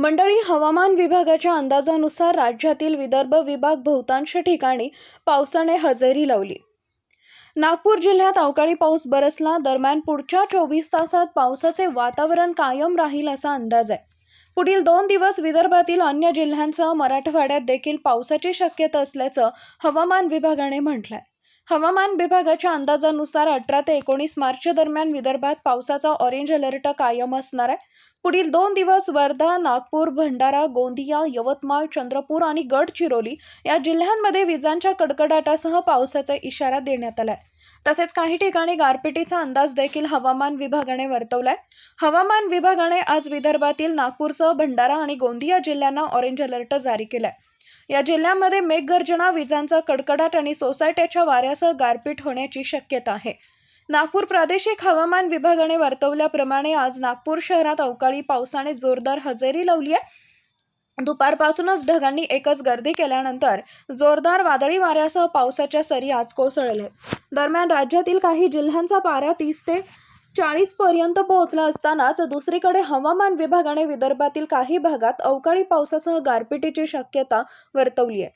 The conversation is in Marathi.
मंडळी हवामान विभागाच्या अंदाजानुसार राज्यातील विदर्भ विभाग बहुतांश ठिकाणी पावसाने हजेरी लावली. नागपूर जिल्ह्यात अवकाळी पाऊस बरसला दरम्यान पुढच्या चोवीस तासात पावसाचे वातावरण कायम राहील असा अंदाज आहे. पुढील दोन दिवस विदर्भातील अन्य जिल्ह्यांसह मराठवाड्यात देखील पावसाची शक्यता असल्याचं हवामान विभागाने म्हटलं आहे हवामान विभागाच्या अंदाजानुसार अठरा ते एकोणीस मार्च दरम्यान विदर्भात पावसाचा ऑरेंज अलर्ट कायम असणार आहे. पुढील दोन दिवस वर्धा नागपूर भंडारा गोंदिया यवतमाळ चंद्रपूर आणि गडचिरोली या जिल्ह्यांमध्ये विजांच्या कडकडाटासह पावसाचा इशारा देण्यात आलाय. तसेच काही ठिकाणी गारपिटीचा अंदाज देखील हवामान विभागाने वर्तवलाय. हवामान विभागाने आज विदर्भातील नागपूरसह भंडारा आणि गोंदिया जिल्ह्यांना ऑरेंज अलर्ट जारी केलाय. या जिल्ह्यामध्ये मेघगर्जना विजांचा कडकडाट आणि सोसायट्याच्या वाऱ्यासह गारपीट होण्याची शक्यता आहे. नागपूर प्रादेशिक हवामान विभागाने वर्तवल्याप्रमाणे आज नागपूर शहरात अवकाळी पावसाने जोरदार हजेरी लावली आहे. दुपारपासूनच ढगांनी एकच गर्दी केल्यानंतर जोरदार वादळी वाऱ्यासह पावसाच्या सरी आज कोसळल्या. दरम्यान राज्यातील काही जिल्ह्यांचा पारा तीस ते चाळीस पर्यंत पोहोचला असतानाच दुसरीकडे हवामान विभागाने विदर्भातील काही भागात अवकाळी पावसासह गारपिटीची शक्यता वर्तवली आहे.